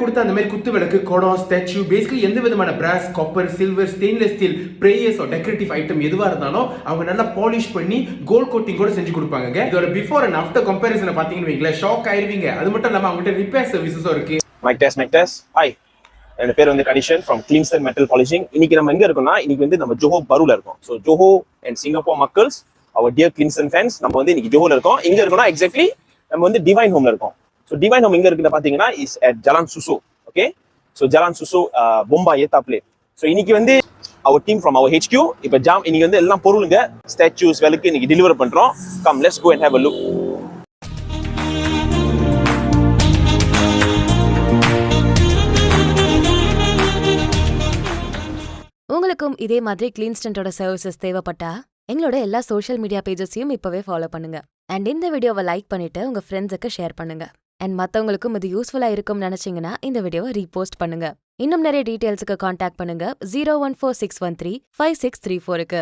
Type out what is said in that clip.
கொடுத்த அந்த மாதிரி குத்து விளக்கு குடம் ஸ்டாச்சு பேசிக்கலி எந்த விதமான brass copper silver stainless steel prayers decorative item எதுவாக இருந்தாலும் அவங்க நல்லா பாலிஷ் பண்ணி கோல்ட் கோட்டிங் கூட செஞ்சு கொடுப்பாங்க இதோட பிஃபோர் அண்ட் ஆஃப்டர் கம்பேரிசனை பாத்தீங்கன்னு வைங்களேன் ஷாக் ஆயிருவீங்க. அது மட்டும் இல்லாம அவங்ககிட்ட ரிப்பேர் சர்வீசஸும் இருக்கு. Mic test mic test hi என் பேர் வந்து Kanishan from Cleanston metal polishing இன்னைக்கு நம்ம எங்க இருக்கோம்னா இன்னைக்கு வந்து நம்ம ஜோஹோ பருல இருக்கோம். ஸோ ஜோஹோ அண்ட் சிங்கப்பூர் மக்கள்ஸ் அவர் டியர் கிளீன்ஸ்டன் ஃபேன்ஸ் நம்ம வந்து இன்னைக்கு ஜோஹோல இருக்கோம். எங்க இருக்கோம்னா எக்ஸாக்ட்லி நம்ம வந்து டிவைன் ஹோம்ல இருக்கோம். ஸோ டிவைன் ஹோம் எங்க இருக்குன்னு பாத்தீங்கன்னா is at Jalan சுசோ okay so Jalan சுசோ பொம்பா ஏத்தாப்லே ஸோ இன்னைக்கு வந்து our team from our HQ இப்போ ஜாம் இன்னைக்கு வந்து எல்லாம் பொருளுங்க ஸ்டாச்சூஸ் விளக்கு இன்னைக்கு டெலிவர் பண்றோம். Come let's go and have a look உங்களுக்கும் இதே மாதிரி கிளீன் ஸ்டண்டோட சர்வீசஸ் தேவைப்பட்டா எங்களோட எல்லா சோஷியல் மீடியா பேஜஸையும் இப்போவே ஃபாலோ பண்ணுங்க. அண்ட் இந்த வீடியோவை லைக் பண்ணிட்டு உங்க ஃப்ரெண்ட்ஸுக்கு ஷேர் பண்ணுங்க. அண்ட் மற்றவங்களுக்கும் இது யூஸ்ஃபுல்லா இருக்கும்னு நினைச்சீங்கன்னா இந்த வீடியோவை ரீபோஸ்ட் பண்ணுங்க. இன்னும் நிறைய டீட்டெயில்ஸுக்கு காண்டாக்ட் பண்ணுங்க. Zero one four six one three five six three ஃபோருக்கு